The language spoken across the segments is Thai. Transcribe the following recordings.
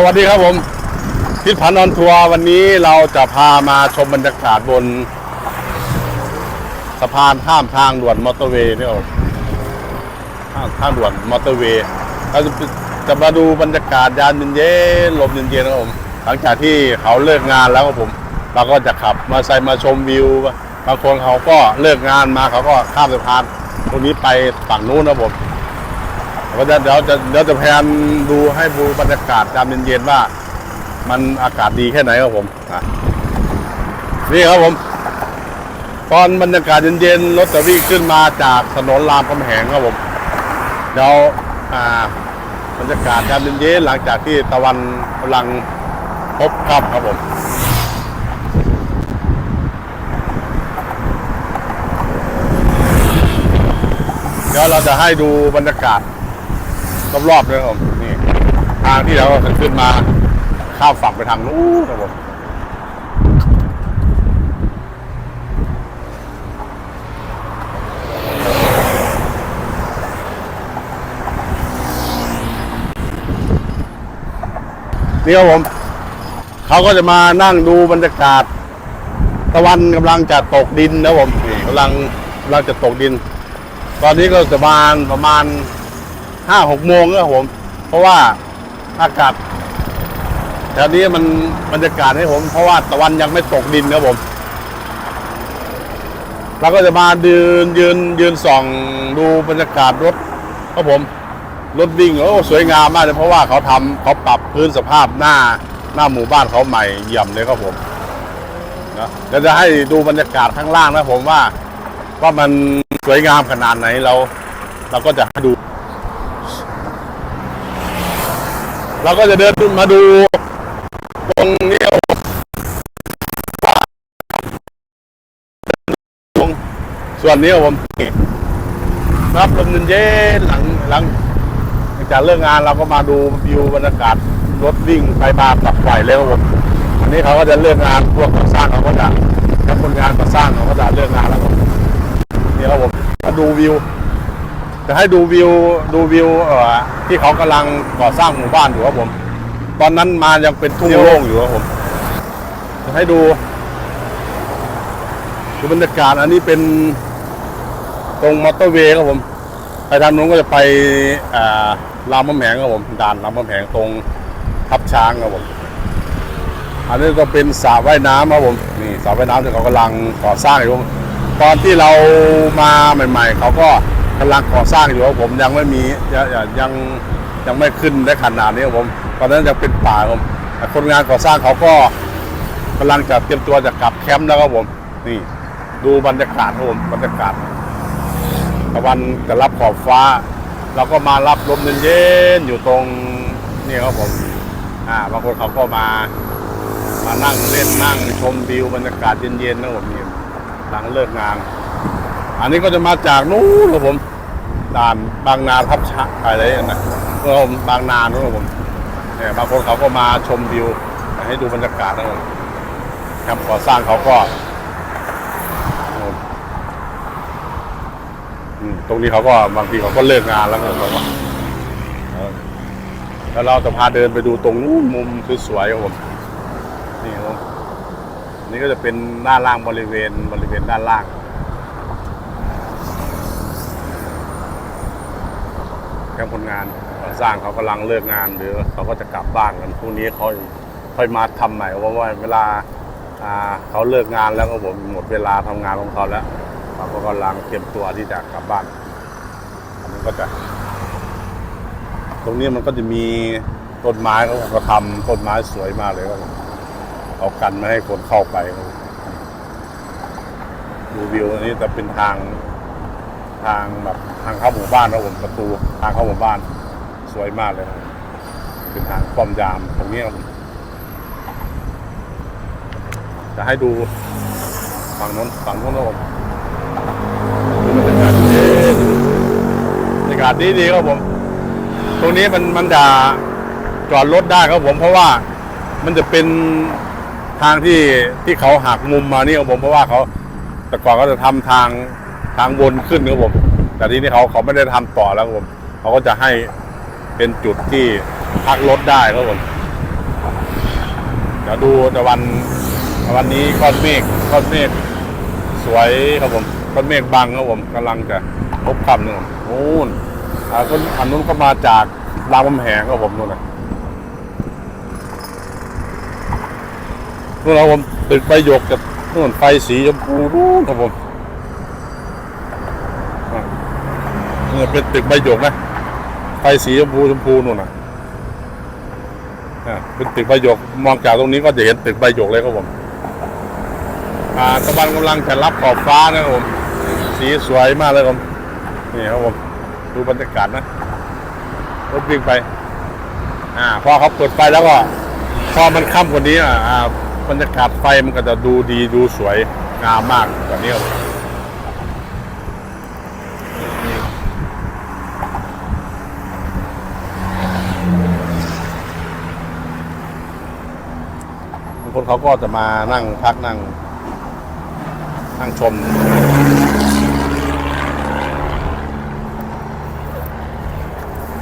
สวัสดีครับผมพิษพันธ์ออนทัวร์วันนี้เราจะพามาชมบรรยากาศบน สะพานข้ามทางด่วนมอเตอร์เวย์เนี่ยครับข้ามทางด่วนมอเตอร์เวย์เราจะจะมาดูบรรยากาศยามเย็นๆลมเย็นๆครับผม หลังจากที่เขาเลิกงานแล้วครับผม เราก็จะขับมาใส่มาชมวิวบางคนเขาก็เลิกงานมาเขาก็ข้ามสะพานตรงนี้ไปฝั่งนู้นนะครับผม ก็จะเดี๋ยวจะเดี๋ยวจะพยายามดูให้ดูบรรยากาศยามเย็นๆว่า มันอากาศดีแค่ไหนครับผมนี่ครับผม ตอนบรรยากาศเย็นๆรถจะวิ่งขึ้นมาจากถนนรามคำแหงครับผมเดี๋ยวบรรยากาศยามเย็นๆหลังจากที่ตะวันกำลังพบครับครับผมเดี๋ยวเราจะให้ดูบรรยากาศ รอบๆเลยครับผมนี่ทางที่เราขึ้นมาข้ามฝั่งไปทางนู้นครับผมนี่ครับผมเขาก็จะมานั่งดูบรรยากาศ ตะวันกำลังจะตกดินนะผมนี่กำลังกำลังจะตกดิน ตอนนี้ก็จะประมาณประมาณ ห้าหกโมงครับผม เพราะว่าอากาศแถวนี้มันบรรยากาศให้ผม เพราะว่าตะวันยังไม่ตกดินครับผมเราก็จะมายืนยืนยืนส่องดูบรรยากาศรถครับผมรถวิ่งโอ้สวยงามมากเลยเพราะว่าเขาทำเขาปรับพื้นสภาพหน้าหน้าหมู่บ้านเขาใหม่เยี่ยมเลยครับผมนะเดี๋ยวจะให้ดูบรรยากาศข้างล่างนะผมว่า ว่ามันสวยงามขนาดไหนเรา เราก็จะให้ดู เราก็จะเดินมาดูตรงนี้ครับผมว่าตรงส่วนนี้ผมรับลมเย็นหลังหลังหลังจากเลิกงานเราก็มาดูวิวบรรยากาศรถวิ่งไปมาปรับไหวเลยครับผมอันนี้เขาก็จะเลิกงานพวกก่อสร้างเขาก็จะทำคนงานก่อสร้างเขาก็จะเลิกงานแล้วครับนี่ครับผมมาดูวิว จะให้ดูวิวดูวิวเอ่อที่เขากำลังก่อสร้างหมู่บ้านอยู่ครับผม ตอนนั้นมายังเป็นทุ่งโล่งอยู่ครับผม จะให้ดูดูบรรยากาศอันนี้เป็นตรงมอเตอร์เวย์ครับผมไปทางนู้นก็จะไปอ่ารามคำแหงครับผมด่านรามคำแหงตรงทับช้างครับผมอันนี้ก็เป็นสระว่ายน้ำครับผมนี่สระว่ายน้ำที่เขากำลังก่อสร้างอยู่ตอนที่เรามาใหม่ ๆ เขาก็ กำลังก่อสร้างอยู่ครับผมยังไม่มียังยังยังไม่ขึ้นได้ขนาดนี้ครับผมตอนนั้นยังเป็นป่าครับผมคนงานก่อสร้างเขาก็กำลังจะเตรียมตัวจะกลับแคมป์แล้วครับผม นี่ ดูบรรยากาศครับผมบรรยากาศตะวันจะรับขอบฟ้า เราก็มารับลมเย็นๆอยู่ตรงนี่ครับผมอ่าบางคนเขาก็มา มานั่งเล่นนั่งชมวิวบรรยากาศเย็นๆนะผมนี่หลังเลิกงาน อันนี้ก็จะมาจากนู้นครับผม ด่านบางนาทับชะอะไรนะเออบางนานู้นครับผมเนี่ยบางคนเขาก็มาชมวิว ให้ดูบรรยากาศนะผมแคมป์ก่อสร้างเขาก็ตรงนี้เขาก็บางทีเขาก็เลิกงานแล้วผมบอกว่าแล้วเราจะพาเดินไปดูตรงนู้นมุมสวยๆครับผมนี่ครับนี่ก็จะเป็นด้านล่างบริเวณบริเวณด้านล่าง คมป์คนงานก่อสร้างเขากำลังเลิกงานหรือเขาก็จะกลับบ้านกันพรุ่งนี้เขาค่อยมาทำใหม่เพราะว่าเวลาเขาเลิกงานแล้วก็ผมหมดเวลาทำงานของเขาแล้วเขาก็กำลังเตรียมตัวที่จะกลับบ้านมันก็จะ ตรงนี้มันก็จะมีต้นไม้เขาก็ทำต้นไม้สวยมากเลยครับเอากันไม่ให้คนเข้าไปดูวิวอันนี้จะเป็นทาง ทางแบบทางเข้าหมู่บ้านครับผมประตูทางเข้าหมู่บ้าน สวยมากเลยครับเป็นทางป้อมยามตรงนี้ครับผมจะให้ดูฝั่งนู้นฝั่งนู้นครับผมดูบรรยากาศดีบรรยากาศดีดีครับผม ตรงนี้มันมันจะจอดรถได้ครับผม เพราะว่ามันจะเป็นทางที่ที่เขาหักมุมมานี่ครับผมเพราะว่าเขาแต่ก่อนก็จะทำทาง ทางวนขึ้นครับผมแต่ทีนี้เขาเขาไม่ได้ทำต่อแล้วครับผมเขาก็จะให้เป็นจุดที่พักรถได้ครับผมดี๋ยวดูตะวันตะวันนี้ก้อนเมฆก้อนเมฆสวยครับผมก้อนเมฆบังครับผมกำลังจะพบคำหนึ่งโอ้นอ่าคนอันนู้นก็มาจากรามคำแหงครับผมนู่นนะนู่นครับผมตึกใบหยกกับนู่นไฟสีชมพูนู่นครับผมอะ นี่เป็นตึกใบหยกนะไฟสีชมพูชมพูนู่นน่ะอ่าเป็นตึกใบหยกมองจากตรงนี้ก็จะเห็นตึกใบหยกเลยครับผมอ่าตะวันกำลังจะรับขอบฟ้านะครับผมสีสวยมากเลยครับนี่ครับผมดูบรรยากาศนะรถวิ่งไป อ่าพอเขาเปิดไฟแล้วก็พอมันค่ำกว่านี้อะอ่าบรรยากาศไฟมันก็จะดูดีดูสวยงามมากกว่านี้ครับ คนเขาก็จะมานั่งพักนั่ง นั่งชม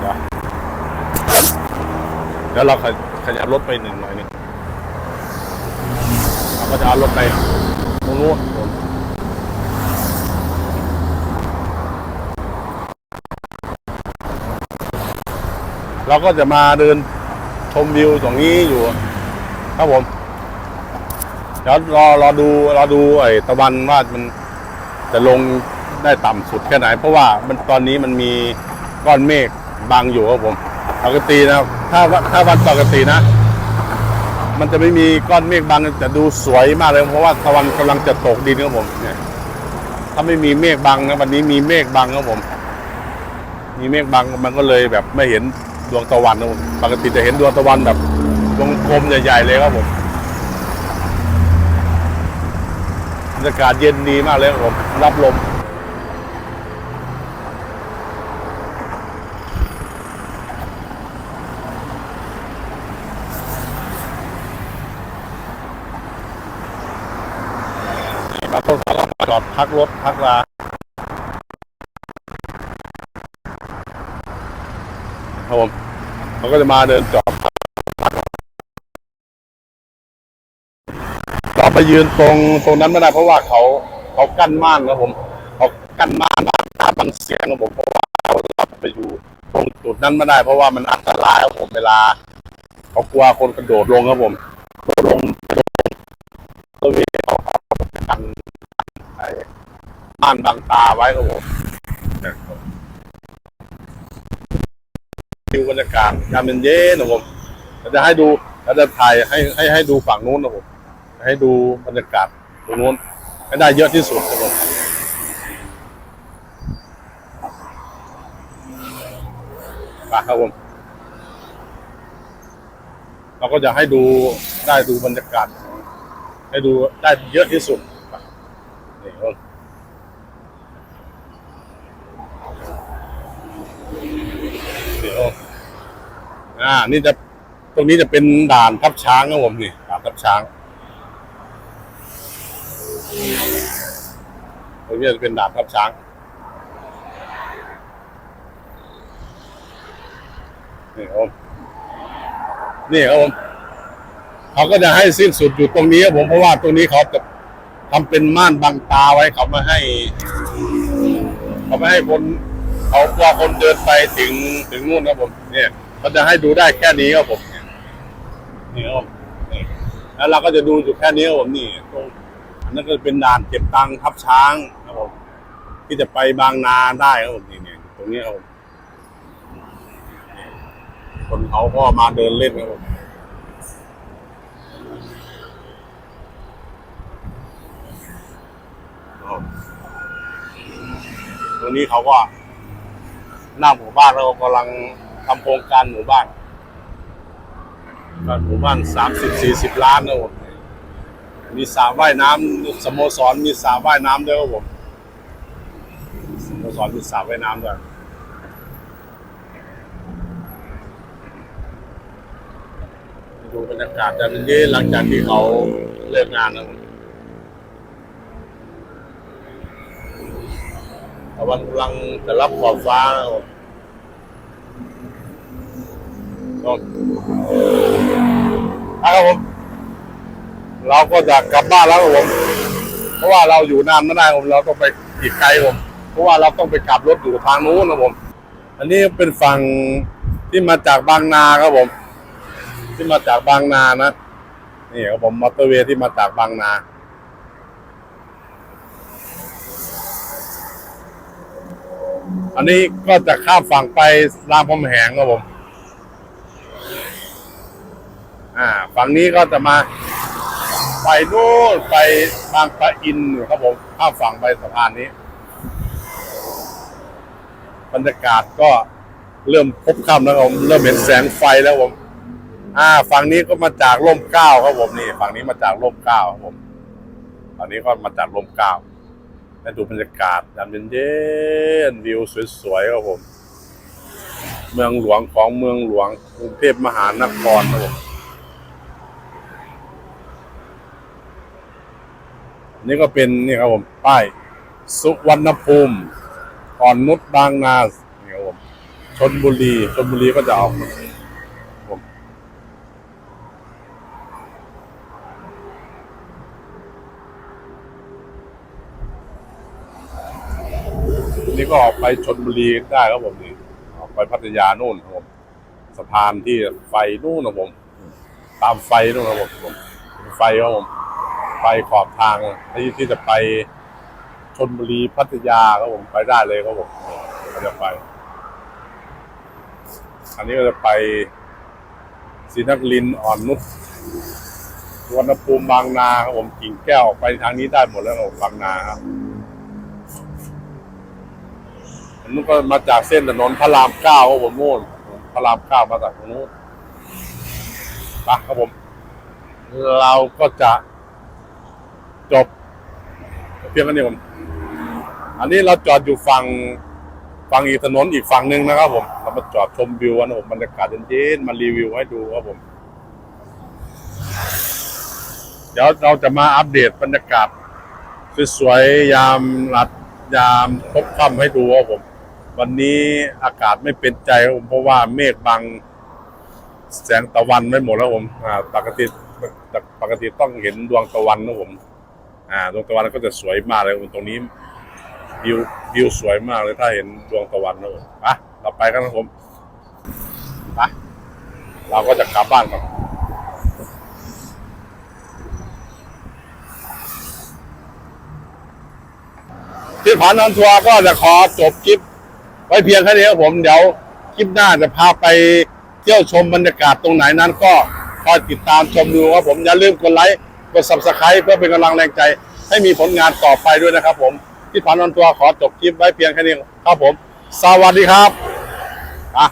เดี๋ยวเดี๋ยวเราขยขยับรถไปหนึ่งหน่อยหนึงเราก็จะเอารถไปตรงนู้นเราก็จะมาเดินชมวิวตรงนี้อยู่ ครับผม เดี๋ยวรอรอดูรอดูไอ้ตะวันว่ามันจะลงได้ต่ำสุดแค่ไหน เพราะว่ามันตอนนี้มันมีก้อนเมฆบังอยู่ครับผมปกตินะถ้าถ้าวันปกตินะ มันจะไม่มีก้อนเมฆบังจะดูสวยมากเลยเพราะว่าตะวันกำลังจะตกดินครับผมเนี่ยถ้าไม่มีเมฆบังนะวันนี้มีเมฆบังครับผม มีเมฆบังมันก็เลยแบบไม่เห็นดวงตะวันนะผมปกติจะเห็นดวงตะวันแบบวงกลมใหญ่ๆเลยครับผม บรรยากาศเย็นดีมากเลยครับผมรับลมบางคนเขาก็มาจอดพักรถพักลาครับผมเขาก็จะมาเดินจอด จอดไปยืนตรงตรงนั้นไม่ได้เพราะว่าเขาเขากั้นม่านครับผมเขากั้นม่านตาบังเสียงครับผมเพราะว่าเราไปอยู่ตรงจุดนั้นไม่ได้ เพราะว่ามันอันตรายครับผมเวลาเขากลัวคนกระโดดลงครับผมกระโดดลงกระโดดลงตัวเองเขาเขากันไอ้ม่านบังตาไว้ครับผมดูบรรยากาศยามเย็นๆนะผมเราจะให้ดูเราจะถ่ายให้ให้ให้ดูฝั่งนู้นนะผม ให้ดูบรรยากาศตรงนู้นให้ได้เยอะที่สุดครับผมปครับผมเราก็จะให้ดูได้ดูบรรยากาศ ให้ดูได้เยอะที่สุดนี่ครับนี่ครับอ่า นี่จะตรงนี้จะเป็นด่านทับช้างครับผมนี่ด่านทับช้าง ตรงนี้จะเป็นดานทับช้างนี่ครับนี่ครับผมเขาก็จะให้สิ้นสุดอยู่ตรงนี้ครับผมเพราะว่าตรงนี้เขาจะทำเป็นม่านบังตาไว้เขาไม่ให้ เขาไม่ให้คนเขากลัวคนเดินไปถึงถึงนู่นครับผม เนี่ยเขาจะให้ดูได้แค่นี้ครับผมเนี่ยครับนี่แล้วเราก็จะดูอยู่แค่นี้ครับผมนี่ตรง นนั้นก็เป็นด่านเก็บตังค์ทับช้างครับผมที่จะไปบางนาได้ครับผมนี่เนี่ยตรงนี้ครับผมคนเขาก็มาเดินเล่นครับผมตรงนี้เขาก็หน้าหมู่บ้านเรากำลังทำโครงการหมู่บ้านการหมู่บ้านสามสิบสี่สิบล้านนะผม มีสระว่ายน้ำสโมสรมีสระว่ายน้ำด้วยครับผมสโมสรมีสระว่ายน้ำด้วยดูบรรยากาศจะเป็นเย็นหลังจากที่เขาเลิกงานนะผมตะวันกำลังจะรับขอบฟ้านะครับครับผม เราก็จะกลับบ้านแล้วครับผมเพราะว่าเราอยู่นานไม่ได้ครับผมเราต้องไปอีกไกลครับผมเพราะว่าเราต้องไปกลับรถอยู่ทางนู้นนะครับผม อันนี้เป็นฝั่งที่มาจากบางนาครับผม ที่มาจากบางนานะนี่ครับผมมอเตอร์เวย์ที่มาจากบางนาอันนี้ก็จะข้ามฝั่งไปรามคำแหงครับผม อ่า ฝั่งนี้ก็จะมา นู่นไปบางปะอินอยู่ครับผมข้ามฝั่งไปสะพานนี้ บรรยากาศก็เริ่มพบค่ำแล้วครับผมเริ่มเห็นแสงไฟแล้วผมอ่าฝั่งนี้ก็มาจากร่มเก้าครับผมนี่ฝั่งนี้มาจากร่มเก้าครับผมฝั่งนี้ก็มาจากร่มเก้าและดูบรรยากาศยามเย็นๆวิวสวยๆครับผม เมืองหลวงของเมืองหลวงกรุงเทพมหานครครับผม นี่ก็เป็นนี่ครับผมป้ายสุวรรณภูมิอ่อนนุชบางนานี่ครับผมชนบุรีชนบุรีก็จะออกผมนี่ก็ออกไปชนบุรีได้ครับผมนี่ออกไปพัทยานู่นครับผมสะพานที่ไฟนู่นครับผม ตามไฟนู่นครับผม ไฟครับผม ไฟขอบทางที่ที่จะไปชนบุรีพัทยาครับผมไปได้เลยครับผมก็จะไป อันนี้ก็จะไปศรีนครินทร์อ่อนนุชสุวรรณภูมิบางนาครับผมกิ่งแก้วไปทางนี้ได้หมดแล้วครับบางนาครับอันนู้นก็มาจากเส้นถนนพระรามเก้าครับผมโน่นพระรามเก้ามาจากตรงนู้นไปครับผม เราก็จะ จบเพียงแค่นี้ผม อันนี้เราจอดอยู่ฝั่งฝั่งอีกถนนอีกฝั่งหนึ่งนะครับผมเรามาจอดชมวิวกันะผมบรรยากาศเย็นๆมารีวิวให้ดูครับผม เดี๋ยวเราจะมาอัปเดตบรรยากาศสวยๆยามรัดยามพบค่ำให้ดูครับผม วันนี้อากาศไม่เป็นใจครับผมเพราะว่าเมฆบังแสงตะวันไม่หมดแล้วผม อ่า ปกติปกติต้องเห็นดวงตะวันนะผม อ่าดวงตะวันก็จะสวยมากเลยตรงนี้วิววิวสวยมากเลยถ้าเห็นดวงตะวันนะผมไปเราไปกันนะผมไปเราก็จะกลับบ้านก่อนที่ผ่านนันทัวร์ก็จะขอจบคลิป ไว้เพียงแค่นี้ครับผมเดี๋ยวคลิปหน้าจะพาไปเที่ยวชมบรรยากาศตรงไหนนั้นก็คอยติดตามชมดูครับผมอย่าลืมกดไลค์ กดสับสไครป์เพื่อเป็นกำลังแรงใจ ให้มีผลงานต่อไปด้วยนะครับ ผมที่ผ่านวันตัวขอจบคลิปไว้เพียงแค่นี้ครับผม สวัสดีครับอะ